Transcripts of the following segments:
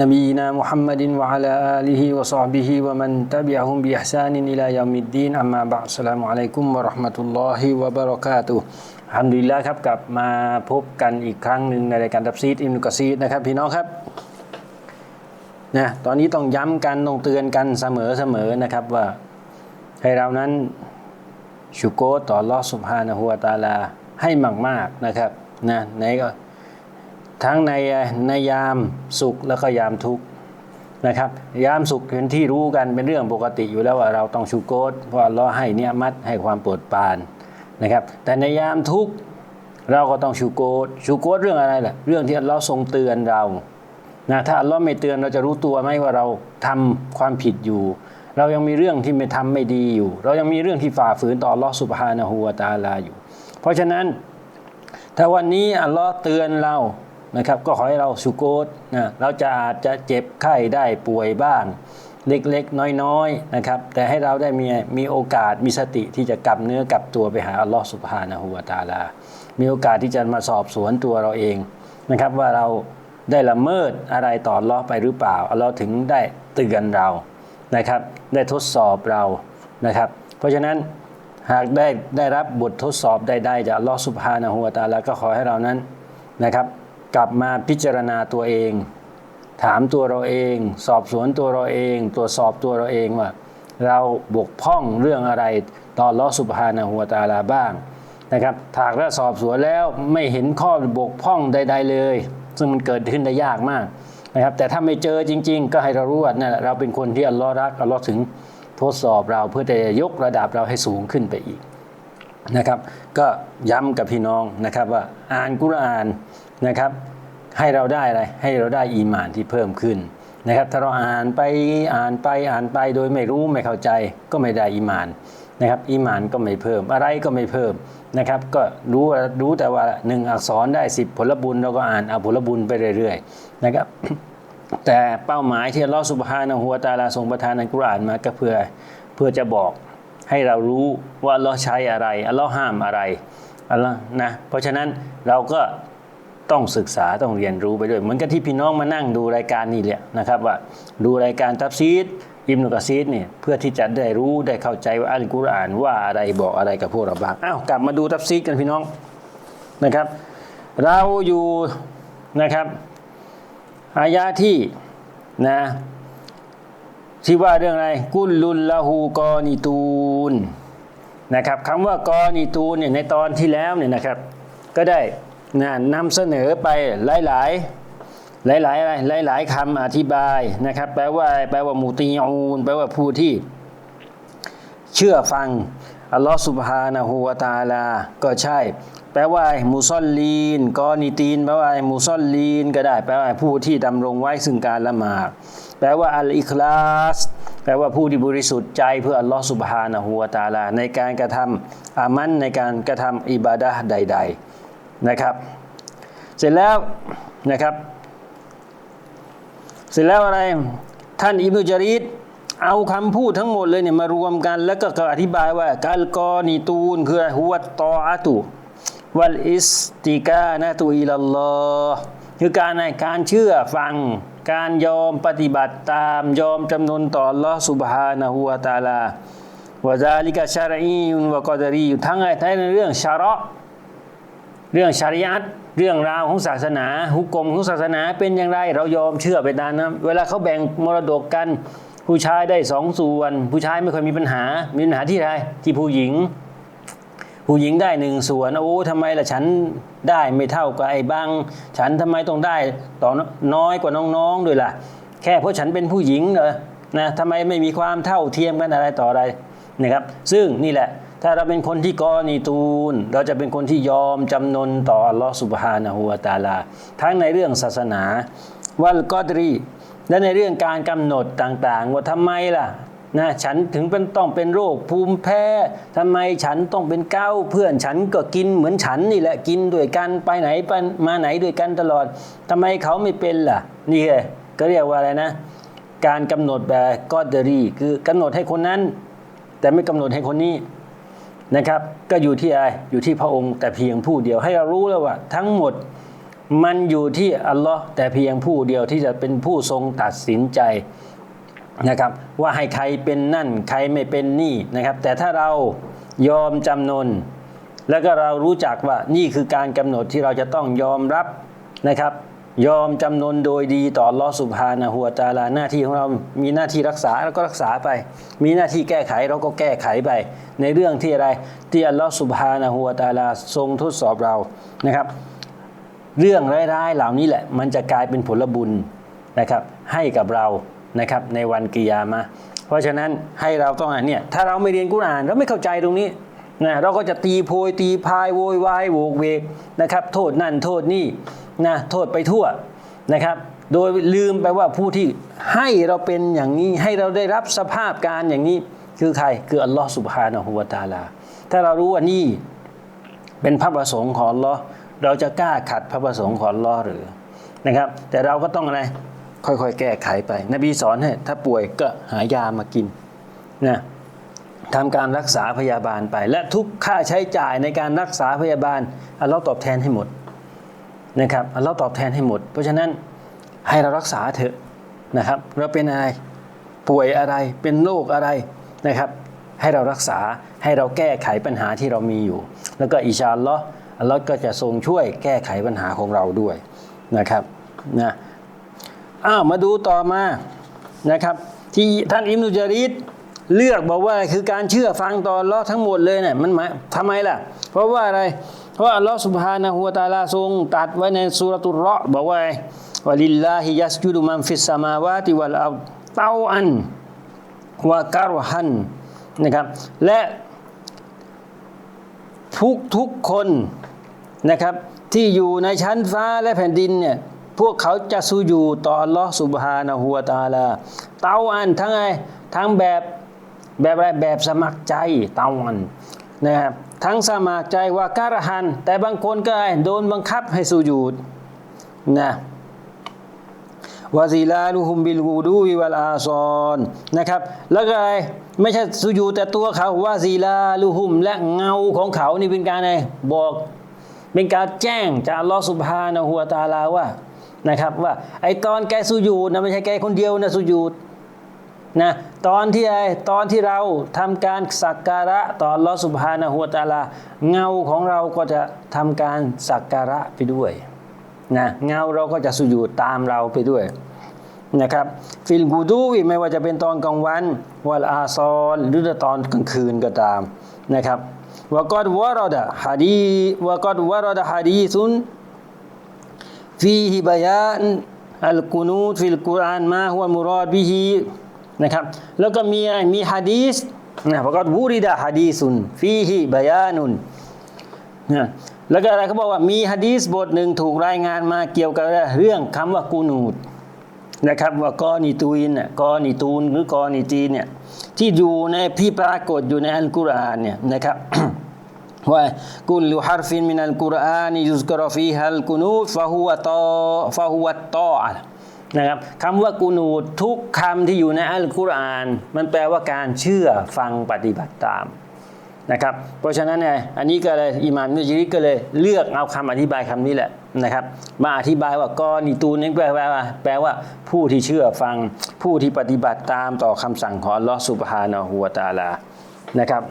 نبينا محمد وعلى آله وصحبه ومن تبعهم بإحسان إلى يوم الدين أما بعد السلام عليكم ورحمة الله وبركاته ฮัมดุลิลละครับกลับมาพบกันอีกครั้งหนึ่งในรายการตับซีดอิมนุกะซีดนะครับพี่น้องครับนะตอนนี้ต้องย้ำกันต้องเตือนกันเสมอเสมอนะครับว่าให้เรานั้น ชุโกรต่อลอสุภานะฮัวตาลาให้มากๆนะครับนะในก็ ทั้งในในยามสุขแล้วก็ยามทุกข์นะครับ ยามสุขเป็นที่รู้กันเป็นเรื่องปกติอยู่แล้วว่าเราต้องชุโกรเพราะอัลเลอให้เนี่ยมัดให้ความโปรดปรานนะครับ แต่ในยามทุกข์เราก็ต้องชูโกรชูโกรเรื่องอะไรล่ะเรื่องที่อัลเลอฮ์ทรงเตือนเรานะถ้าอัลเลอฮ์ไม่เตือนเราจะรู้ตัวไหมว่าเราทำความผิดอยู่ เรายังมีเรื่องที่ไม่ทำไม่ดีอยู่ เรายังมีเรื่องที่ฝ่าฝืนต่ออัลลอฮ์สุบฮานะฮูวาตาลาอยู่ เพราะฉะนั้นถ้าวันนี้อัลลอฮ์เตือนเรา นะครับก็ขอให้เราสุโกตนะเราจะอาจจะเจ็บไข้ได้ป่วยบ้างเล็กๆ น้อยๆนะครับแต่ให้เราได้มีมีโอกาสมีสติที่จะกลับเนื้อกลับตัวไปหาอัลลอฮ์สุบฮานะฮูวาตาลา มีโอกาสที่จะมาสอบสวนตัวเราเองนะครับว่าเราได้ละเมิดอะไรต่ออัลลอฮ์ไปหรือเปล่าอัลลอฮ์ถึงได้เตือนเรานะครับได้ทดสอบเรานะครับ เพราะฉะนั้นหากได้ได้รับบททดสอบใดๆจากอัลลอฮฺสุบฮานะฮูวาตาลาก็ขอให้เรานั้นนะครับ กลับมาพิจารณาตัวเอง ถามตัวเราเอง สอบสวนตัวเราเอง ตรวจสอบตัวเราเองว่า เราบกพร่องเรื่องอะไรต่ออัลอสุบฮานะฮูวตาลาบ้างนะครับถากและสอบสวนแล้วไม่เห็นข้อบกพร่องใด ๆเลย ซึ่งมันเกิดขึ้นได้ยากมากนะครับแต่ถ้าไม่เจอจริง ๆ ก็ให้เรารู้ว่านั่นแหละเราเป็นคนที่อัลลอฮ์รักอัลลอฮ์ถึงทดสอบเราเพื่อจะยกระดับเราให้สูงขึ้นไปอีก นะครับ ก็ย้ำกับพี่น้องนะครับว่าอ่านกุรอานนะครับ ให้เราได้อะไรให้เราได้อีหมานที่เพิ่มขึ้นนะครับ ถ้าเราอ่านไปอ่านไปอ่านไปโดยไม่รู้ไม่เข้าใจก็ไม่ได้อีหมานนะครับอีหมานก็ไม่เพิ่มอะไรก็ไม่เพิ่มนะครับ ก็รู้รู้แต่ว่าหนึ่งอักษรได้สิบผลบุญเราก็อ่านเอาผลบุญไปเรื่อยๆนะครับ แต่เป้าหมายที่ลอสุบฮานะฮูวตาลาทรงประทานในกุรอานมาก็เพื่อเพื่อจะบอก ให้เรารู้ว่าอัลลอฮ์ใช้อะไรอัลลอฮ์ห้ามอะไรอัลลอฮ์นะเพราะฉะนั้นเราก็ต้องศึกษาต้องเรียนรู้ไปด้วยเหมือนกับที่พี่น้องมานั่งดูรายการนี่แหละนะครับว่าดูรายการตับซีดอิมนุกะซีดเนี่ยเพื่อที่จะได้รู้ได้เข้าใจว่าอัลกุรอานว่าอะไรบอกอะไรกับพวกเราบ้างอ้าวกลับมาดูตับซีดกันพี่น้องนะครับ เราอยู่นะครับอายะที่นะ ที่ว่าเรื่องอะไรกุลลุลละหูกอนิตูนนะครับคำว่ากอนิตูนเนี่ยในตอนที่แล้วเนี่ยนะครับ ก็ได้นะนำเสนอไปหลายหลายหลายหลายอะไรหลายหลายคำอธิบายนะครับ แปลว่าแปลว่ามูตีอูนแปลว่าผู้ที่ เชื่อฟังอัลลอฮฺสุบฮานะฮูวาตาลา ก็ใช่แลว่ามูซอลลีนกอนิตีนแปลว่ามูซอลลีนก็ได้ แปลว่าผู้ที่ดำรงไว้ซึ่งการละหมาดแปลว่าอัลอิคลาส แปลว่าผู้ที่บริสุทธิ์ใจเพื่ออัลลอฮฺสุบฮานะฮูวาตาลา ในการกระทำอามันในการกระทำอิบาดะใด ๆนะครับ เสร็จแล้วนะครับ เสร็จแล้วอะไรท่านอิบนุจารีดเอาคำพูดทั้งหมดเลยเนี่ยมารวมกัน แล้วก็อธิบายว่าการกอนีตูนคือฮุวตตออาตุ วัลอิสติกานะตุอิลลอฮ์คือการในการเชื่อฟัง การยอมปฏิบัติตามยอมจำนนต่อลอสุบฮานะฮูวาตาลาวะซาลิกะชารียุนวะกอดารีอยู่ทั้งทั้งในเรื่องชาระเรื่องชาริยัตเรื่องราวของศาสนา หุกกลมของศาสนาเป็นอย่างไรเรายอมเชื่อไปตามนะเวลาเขาแบ่งมรดกกัน ผู้ชายได้สองส่วน ผู้ชายไม่เคยมีปัญหา มีปัญหาที่ไรที่ผู้หญิง ผู้หญิงได้หนึ่งส่วนโอ้ทำไมล่ะฉันได้ไม่เท่ากับไอ้บางฉันทำไมต้องได้ต่อน้อยกว่าน้องๆด้วยล่ะ แค่เพราะฉันเป็นผู้หญิงเหรอนะทำไมไม่มีความเท่าเทียมกันอะไรต่ออะไรนะครับ ซึ่งนี่แหละ ถ้าเราเป็นคนที่กอนีตูน เราจะเป็นคนที่ยอมจำนนต่ออัลลอฮฺสุบฮานะฮูวาตาลา ทั้งในเรื่องศาสนาวัลกอดรีและในเรื่องการกำหนดต่างๆ ว่าทำไมล่ะ นะฉันถึงเป็นต้องเป็นโรคภูมิแพ้ทำไมฉันต้องเป็นเก้าเพื่อนฉันก็กินเหมือนฉันนี่แหละกินด้วยกันไปไหนไปมาไหนด้วยกันตลอดทำไมเขาไม่เป็นล่ะ นี่ไงก็เรียกว่าอะไรนะ การกำหนดแบบกอดเดอรี่คือกำหนดให้คนนั้น แต่ไม่กำหนดให้คนนี้นะครับ ก็อยู่ที่อะไรอยู่ที่พระองค์แต่เพียงผู้เดียวให้เรารู้แล้วว่า ทั้งหมดมันอยู่ที่อัลลอฮ์แต่เพียงผู้เดียวที่จะเป็นผู้ทรงตัดสินใจ นะครับว่าให้ใครเป็นนั่นใครไม่เป็นนี่นะครับ แต่ถ้าเรายอมจำนน แล้วก็เรารู้จักว่านี่คือการกำหนดที่เราจะต้องยอมรับนะครับ ยอมจำนนโดยดีต่อลอสุภานะหัวตาลาหน้าที่ของเรามีหน้าที่รักษาเราก็รักษาไป มีหน้าที่แก้ไขเราก็แก้ไขไป ในเรื่องที่อะไรที่อัลลอฮฺสุบฮานะหัวตาลาทรงทดสอบเรานะครับ เรื่องร้ายๆเหล่านี้แหละ มันจะกลายเป็นผลบุญนะครับ ให้กับเรา นะครับในวันกิยามะเพราะฉะนั้นให้เราต้องอ่านเนี่ยถ้าเราไม่เรียนกุรอานเราไม่เข้าใจตรงนี้นะเราก็จะตีโพยตีพายโวยวายโวกเวกนะครับ โทษนั่นโทษนี่นะโทษไปทั่วนะครับ โดยลืมไปว่าผู้ที่ให้เราเป็นอย่างนี้ให้เราได้รับสภาพการอย่างนี้คือใครคืออัลลอฮ์สุบฮานะฮูวะตาลา ถ้าเรารู้ว่านี่เป็นพระประสงค์ของอัลลอฮ์เราจะกล้าขัดพระประสงค์ของอัลลอฮ์หรือนะครับ แต่เราก็ต้องอะไร ค่อยๆ แก้ไขไป นบีสอนให้ถ้าป่วยก็หายามากินนะทำการรักษาพยาบาลไป และทุกค่าใช้จ่ายในการรักษาพยาบาลอัลลอฮ์ตอบแทนให้หมดนะครับอัลลอฮ์ตอบแทนให้หมด เพราะฉะนั้นให้เรารักษาเถอะนะครับเราเป็นอะไรป่วยอะไรเป็นโรคอะไรนะครับให้เรารักษาให้เราแก้ไขปัญหาที่เรามีอยู่ แล้วก็อิชาอัลลอฮ์อัลลอฮ์ก็จะทรงช่วยแก้ไขปัญหาของเราด้วยนะครับนะ อ้าวมาดูต่อมานะครับ ที่ท่านอิมนุจาริดเลือกบอกว่าคือการเชื่อฟังต่ออัลอทั้งหมดเลยเนี่ยมันหมายทำไมล่ะ เพราะว่าอะไร เพราะอัลลอฮ์สุบฮานะฮูวะตาลาทรงตรัดไว้ในสุรตุรเราะบอกว่าวะลิลลาฮิยัสจุดุมันฟิสสมาวาติวัลอัรฎเตาอันวะการหันนะครับ และทุกทุกคนนะครับที่อยู่ในชั้นฟ้าและแผ่นดินเนี่ย พวกเขาจะสูญูต่ออัลลอฮ์สุบฮานะฮูวตาลาเตาอันทั้งไงทั้งแบบแบบอะไรแบบสมัครใจเตาอันนะครับทั้งสมัครใจว่าการหัน แต่บางคนก็ไอ้โดนบังคับให้สูญูดนะวาซิลาลูฮุมบิลกูดูวิวัลอาซอนนะครับแล้วก็อะไรไม่ใช่สุญูแต่ตัวเขาวาซิลาลูฮุมและเงาของเขานี่เป็นการอะไรบอก เป็นการแจ้งจากลอสุบฮานะฮูวตาลาว่า นะครับ ว่าไอตอนแกสุญูดนะไม่ใช่แกคนเดียวนะสุญูดนะตอนที่ไอตอนที่เราทำการสักการะต่อลอสุบฮานะฮูวตาลา เงาของเราก็จะทำการสักการะไปด้วยนะเงาเราก็จะสุญูดตามเราไปด้วยนะครับฟิลกูดูไม่ว่าจะเป็นตอนกลางวันวัลอาซอนหรือตอนกลางคืนก็ตามนะครับวกอดวารดะฮะดีวกอดวารดะฮะดีซุน ฟีฮิบายานอัลกุนูตฟิลกุรอานมาฮุวมุรอดบิฮินะครับแล้วก็มีมีฮะดีสนะวกอดวูริดะฮะดีซุนฟีฮิบายานุนนะแล้วก็อะไรเขาบอกว่ามีฮะดีสบทหนึ่งถูกรายงานมาเกี่ยวกับเรื่องคำว่ากูนูดนะครับว่ากอนีตูนเนี่ยกอนีตูนหรือกอนีจีนเนี่ยที่อยู่ในที่ปรากฏอยู่ในอัลกุรอานเนี่ยนะครับ ว่ากุลฮาร์ฟินมินัลกุรอานยุสกรฟีฮัลกุนูดฟะฮุวะตอฟะฮุวะตออะนะครับคำว่ากูนูดทุกคำที่อยู่ในอัลกุรอาน มันแปลว่าการเชื่อฟังปฏิบัติตามนะครับ เพราะฉะนั้นเนี่ยอันนี้ก็เลยอิหม่ามนุจิริก็เลยเลือกเอาคำอธิบายคำนี้แหละนะครับ มาอธิบายว่ากอนิตูนนี่แปลว่าแปลว่าผู้ที่เชื่อฟังผู้ที่ปฏิบัติตามต่อคำสั่งของอัลลอฮฺสุบฮานะฮูวตาลานะครับ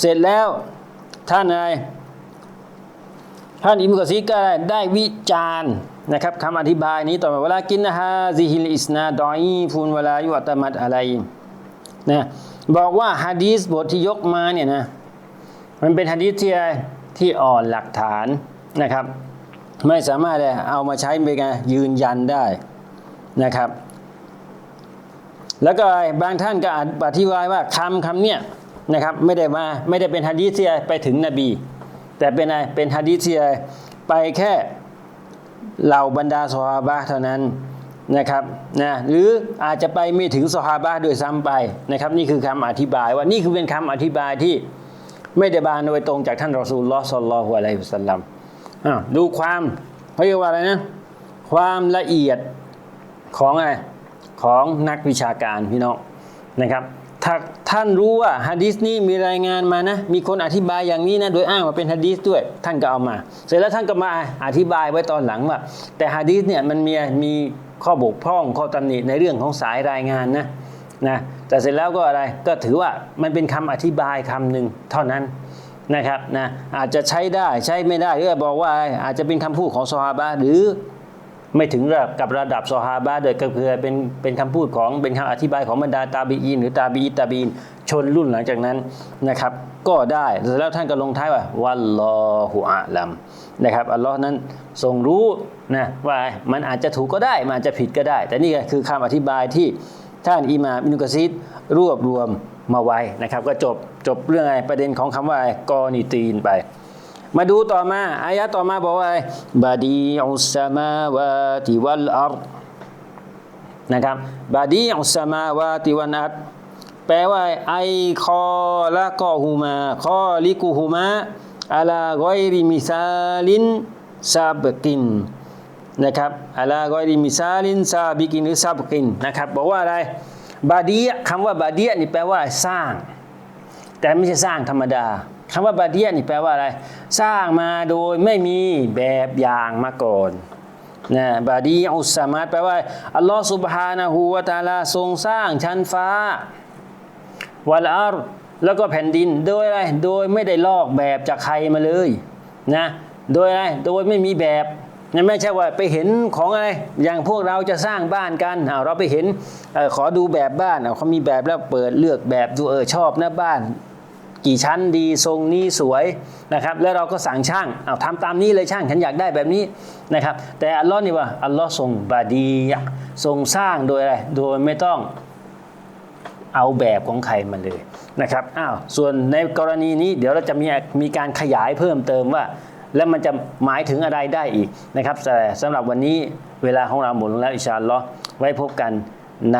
เสร็จแล้ว ท่านอะไรท่านอิมกซีก็ได้วิจารณ์นะครับคำอธิบายนี้ต่อมาเวลากินนะฮะซิฮิลอิสนาดอยฟุนเวลายุอัตมัดอะไรนะบอกว่าฮะดีสบทที่ยกมาเนี่ยนะมันเป็นฮะดีสที่ที่อ่อนหลักฐานนะครับ ไม่สามารถเอามาใช้เป็นการยืนยันได้นะครับ แล้วก็บางท่านก็อธิบายว่าคำคำเนี้ย นะครับไม่ได้มาไม่ได้เป็นฮะดีสที่ไปถึงนบี แต่เป็นอะไรเป็นฮะดีสที่ไปแค่เหล่าบรรดาสวาบะเท่านั้นนะครับนะหรืออาจจะไปไม่ถึงสฮาบะห์ด้วยซ้ำไปนะครับ นี่คือคำอธิบายว่านี่คือเป็นคำอธิบายที่ไม่ได้บานโดยตรงจากท่านรอซูลลอฮ์ศ็อลลัลลอฮุอะลัยฮิสัลลัมดูความเขาเรียกว่าอะไรนะความละเอียดของอะไรของนักวิชาการพี่น้องนะครับ ถ้าท่านรู้ว่าฮะดีษนี้มีรายงานมานะ มีคนอธิบายอย่างนี้นะโดยอ้างว่าเป็นฮะดีษด้วย ท่านก็เอามา เสร็จแล้วท่านก็มาอธิบายไว้ตอนหลังว่า แต่ฮะดีษเนี่ยมันมีมีข้อบกพร่องข้อตำหนิในเรื่องของสายรายงานนะนะแต่เสร็จแล้วก็อะไรก็ถือว่ามันเป็นคำอธิบายคำหนึ่งเท่านั้นนะครับนะอาจจะใช้ได้ใช้ไม่ได้หรือบอกว่าอาจจะเป็นคำพูดของซอฮาบะหรือ ไม่ถึงระดับกับระดับซอฮาบะห์โดยก็คือเป็นเป็นคำพูดของเป็นคำอธิบายของบรรดาตาบีอีนหรือตาบีอิตาบีนชนรุ่นหลังจากนั้นนะครับ ก็ได้แล้วท่านก็ลงท้ายว่าวัลลอฮุอาลัมนะครับอัลลอฮ์นั้นทรงรู้นะว่ามันอาจจะถูกก็ได้ มันอาจจะผิดก็ได้ แต่นี่ก็คือคำอธิบายที่ท่านอิหม่ามอินุกะซีดรวบรวมมาไว้นะครับ ก็จบจบเรื่องอะไรประเด็นของคำว่ากอนิตีนไป มาดูต่อมาอายะต่อมาบอกว่าอะไรบาดีอุสมาวาติวัลอัรนะครับบาดีอุสมาวาติวัลอัรฎแปลว่าไอคอละกอฮูมาคอลิกุฮูมาอาลากอยริมิซาลินซาบกินนะครับอาลากอยริมิซาลินซาบิกินหรือซาบกินนะครับบอกว่าอะไรบาดีคำว่าบาดีนี่แปลว่าสร้าง แต่ไม่ใช่สร้างธรรมดา คำว่าบาเดียนี่แปลว่าอะไร สร้างมาโดยไม่มีแบบอย่างมาก่อนนะบาดีอุสสามัตแปลว่าอัลลอฮฺสุบฮานะฮูวะตาลาทรงสร้างชั้นฟ้า วัลอารแล้วก็แผ่นดินโดยอะไรโดยไม่ได้ลอกแบบจากใครมาเลยนะโดยอะไรโดยไม่มีแบบนั่นไม่ใช่ว่าไปเห็นของอะไร อย่างพวกเราจะสร้างบ้านกันเราไปเห็นออขอดูแบบบ้านเอาเขามีแบบแล้วเปิดเลือกแบบดูเออชอบนะบ้าน กี่ชั้นดีทรงนี้สวยนะครับแล้วเราก็สั่งช่างเอาทำตามนี้เลยช่างฉันอยากได้แบบนี้นะครับแต่อัลลอฮ์นี่ว่าอัลลอฮ์ทรงบาดีทรงสร้างโดยอะไรโดยไม่ต้องเอาแบบของใครมาเลยนะครับอ้าวส่วนในกรณีนี้เดี๋ยวเราจะมีมีการขยายเพิ่มเติมว่า แล้วมันจะหมายถึงอะไรได้อีกนะครับแต่สำหรับวันนี้เวลาของเราหมดลงแล้วอิชาอัลลอฮ์ไว้พบกัน ใน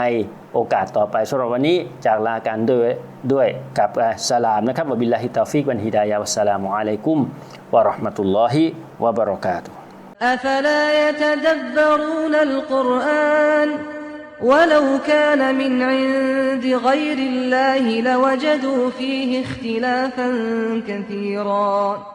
โอกาสต่อไปสำหรับวันนี้จากลากันด้วยด้วยกับอัสสลามนะครับวะบิลลาฮิตาฟิกวันฮิดายะวัสสลามุอะลัยกุมวะเราะห์มะตุลลอฮิวะบะเราะกาตุฮ์ أفلا يتدبرون القرآن ولو كان من عند غير الله لوجدوا فيه اختلافا كثيرا